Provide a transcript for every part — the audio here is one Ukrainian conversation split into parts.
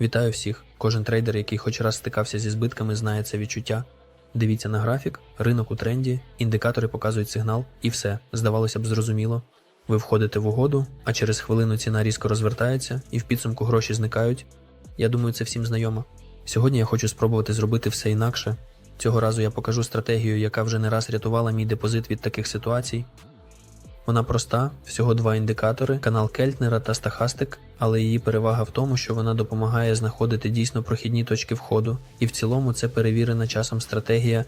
Вітаю всіх! Кожен трейдер, який хоч раз стикався зі збитками, знає це відчуття. Дивіться на графік, ринок у тренді, індикатори показують сигнал, і все, здавалося б, зрозуміло. Ви входите в угоду, а через хвилину ціна різко розвертається, і в підсумку гроші зникають. Я думаю, це всім знайомо. Сьогодні я хочу спробувати зробити все інакше. Цього разу я покажу стратегію, яка вже не раз рятувала мій депозит від таких ситуацій. Вона проста, всього два індикатори, канал Кельтнера та Стахастик, але її перевага в тому, що вона допомагає знаходити дійсно прохідні точки входу, і в цілому це перевірена часом стратегія.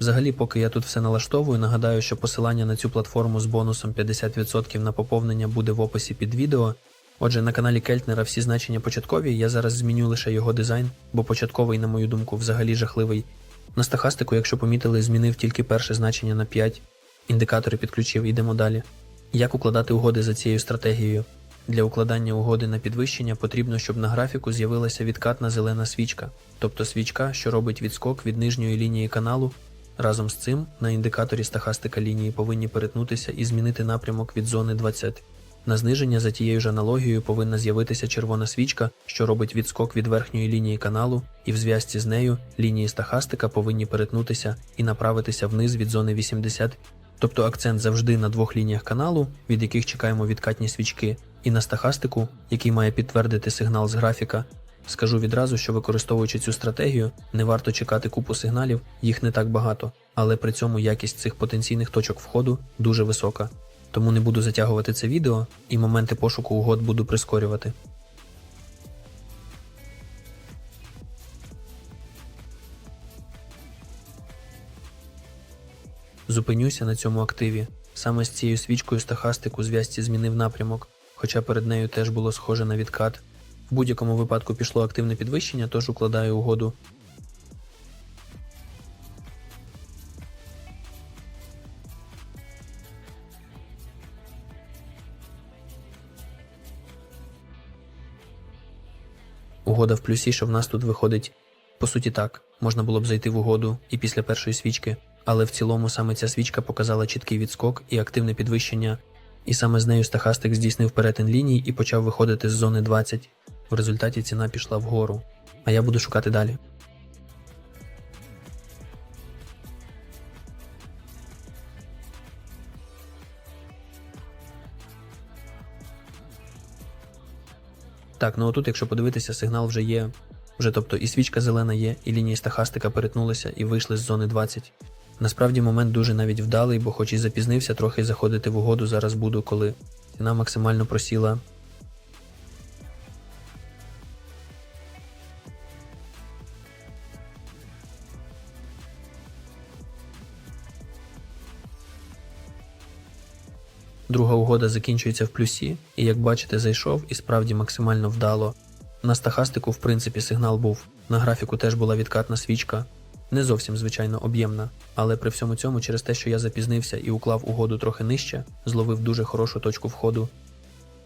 Взагалі, поки я тут все налаштовую, нагадаю, що посилання на цю платформу з бонусом 50% на поповнення буде в описі під відео. Отже, на каналі Кельтнера всі значення початкові, я зараз зміню лише його дизайн, бо початковий, на мою думку, взагалі жахливий. На стахастику, якщо помітили, змінив тільки перше значення на 5. Індикатори підключив, йдемо далі. Як укладати угоди за цією стратегією? Для укладання угоди на підвищення потрібно, щоб на графіку з'явилася відкатна зелена свічка, тобто свічка, що робить відскок від нижньої лінії каналу. Разом з цим на індикаторі стахастика лінії повинні перетнутися і змінити напрямок від зони 20. На зниження за тією ж аналогією повинна з'явитися червона свічка, що робить відскок від верхньої лінії каналу, і в зв'язці з нею лінії стахастика повинні перетнутися і направитися вниз від зони 80. Тобто акцент завжди на двох лініях каналу, від яких чекаємо відкатні свічки, і на стахастику, який має підтвердити сигнал з графіка. Скажу відразу, що використовуючи цю стратегію, не варто чекати купу сигналів, їх не так багато, але при цьому якість цих потенційних точок входу дуже висока. Тому не буду затягувати це відео і моменти пошуку угод буду прискорювати. Зупинюся на цьому активі. Саме з цією свічкою стахастик у зв'язці змінив напрямок, хоча перед нею теж було схоже на відкат. В будь-якому випадку пішло активне підвищення, тож укладаю угоду. Угода в плюсі, що в нас тут виходить. По суті, так, можна було б зайти в угоду і після першої свічки, але в цілому саме ця свічка показала чіткий відскок і активне підвищення, і саме з нею стахастик здійснив перетин ліній і почав виходити з зони 20. В результаті ціна пішла вгору. А я буду шукати далі. Так, ну отут, якщо подивитися, сигнал вже є. Вже тобто і свічка зелена є, і лінії стахастика перетнулися і вийшли з зони 20. Насправді момент дуже навіть вдалий, бо хоч і запізнився, трохи заходити в угоду зараз буду, коли ціна максимально просіла. Друга угода закінчується в плюсі, і як бачите, зайшов і справді максимально вдало. На стахастику, в принципі, сигнал був. На графіку теж була відкатна свічка. Не зовсім, звичайно, об'ємна, але при всьому цьому, через те, що я запізнився і уклав угоду трохи нижче, зловив дуже хорошу точку входу.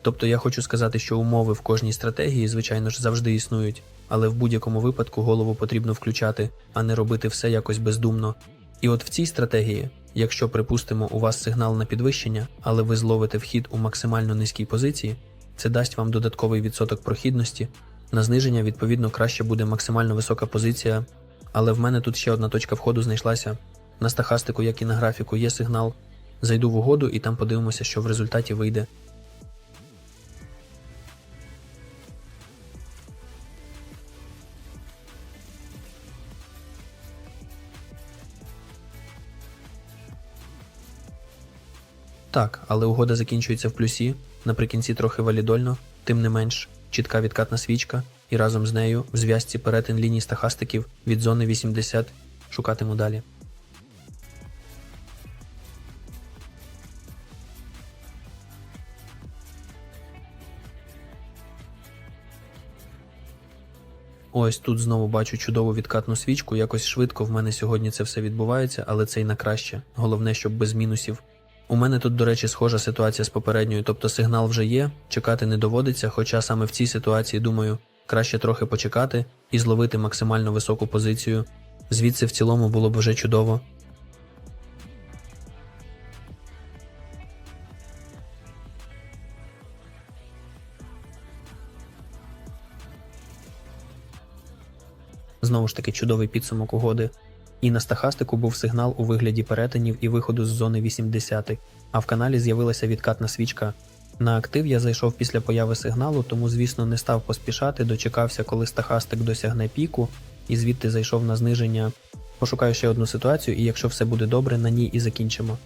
Тобто я хочу сказати, що умови в кожній стратегії, звичайно ж, завжди існують, але в будь-якому випадку голову потрібно включати, а не робити все якось бездумно. І от в цій стратегії, якщо припустимо, у вас сигнал на підвищення, але ви зловите вхід у максимально низькій позиції, це дасть вам додатковий відсоток прохідності. На зниження, відповідно, краще буде максимально висока позиція. Але в мене тут ще одна точка входу знайшлася. На стахастику, як і на графіку, є сигнал. Зайду в угоду і там подивимося, що в результаті вийде. Так, але угода закінчується в плюсі, наприкінці трохи валідольно, тим не менш, чітка відкатна свічка, і разом з нею в зв'язці перетин ліній стахастиків від зони 80 шукатиму далі. Ось тут знову бачу чудову відкатну свічку. Якось швидко в мене сьогодні це все відбувається, але це й на краще. Головне, щоб без мінусів. У мене тут, до речі, схожа ситуація з попередньою, тобто сигнал вже є, чекати не доводиться, хоча саме в цій ситуації, думаю, краще трохи почекати і зловити максимально високу позицію. Звідси в цілому було б вже чудово. Знову ж таки, чудовий підсумок угоди. І на стахастику був сигнал у вигляді перетинів і виходу з зони 80, а в каналі з'явилася відкатна свічка. На актив я зайшов після появи сигналу, тому, звісно, не став поспішати, дочекався, коли стахастик досягне піку, і звідти зайшов на зниження. Пошукаю ще одну ситуацію, і якщо все буде добре, на ній і закінчимо.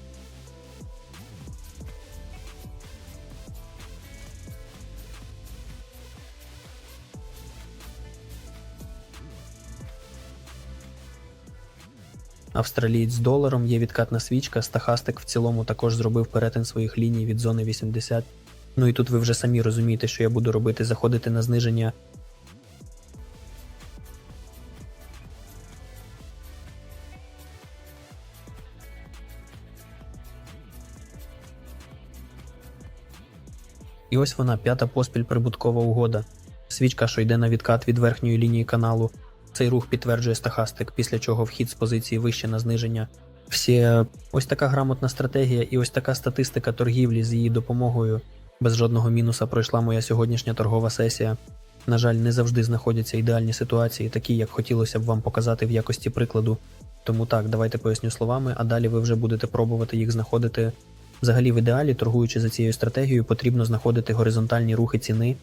Австралієць з доларом є відкатна свічка, стахастик в цілому також зробив перетин своїх ліній від зони 80. Ну і тут ви вже самі розумієте, що я буду робити, заходити на зниження. І ось вона, п'ята поспіль прибуткова угода. Свічка, що йде на відкат від верхньої лінії каналу. Цей рух підтверджує стахастик, після чого вхід з позиції вище на зниження. Всі ось така грамотна стратегія і ось така статистика торгівлі з її допомогою. Без жодного мінуса пройшла моя сьогоднішня торгова сесія. На жаль, не завжди знаходяться ідеальні ситуації, такі, як хотілося б вам показати в якості прикладу. Тому так, давайте поясню словами, а далі ви вже будете пробувати їх знаходити. Взагалі, в ідеалі, торгуючи за цією стратегією, потрібно знаходити горизонтальні рухи ціни.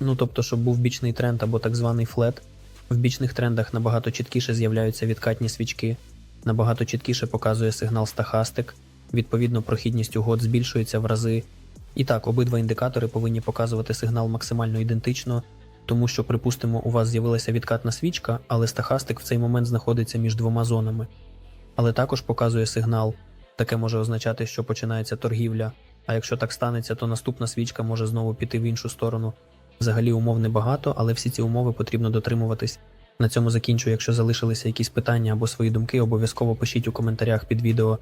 Ну тобто, щоб був бічний тренд або так званий флет. В бічних трендах набагато чіткіше з'являються відкатні свічки, набагато чіткіше показує сигнал стахастик, відповідно, прохідність угод збільшується в рази. І так, обидва індикатори повинні показувати сигнал максимально ідентично, тому що, припустимо, у вас з'явилася відкатна свічка, але стахастик в цей момент знаходиться між двома зонами. Але також показує сигнал. Таке може означати, що починається торгівля. А якщо так станеться, то наступна свічка може знову піти в іншу сторону. Взагалі умов небагато, але всі ці умови потрібно дотримуватись. На цьому закінчу. Якщо залишилися якісь питання або свої думки, обов'язково пишіть у коментарях під відео.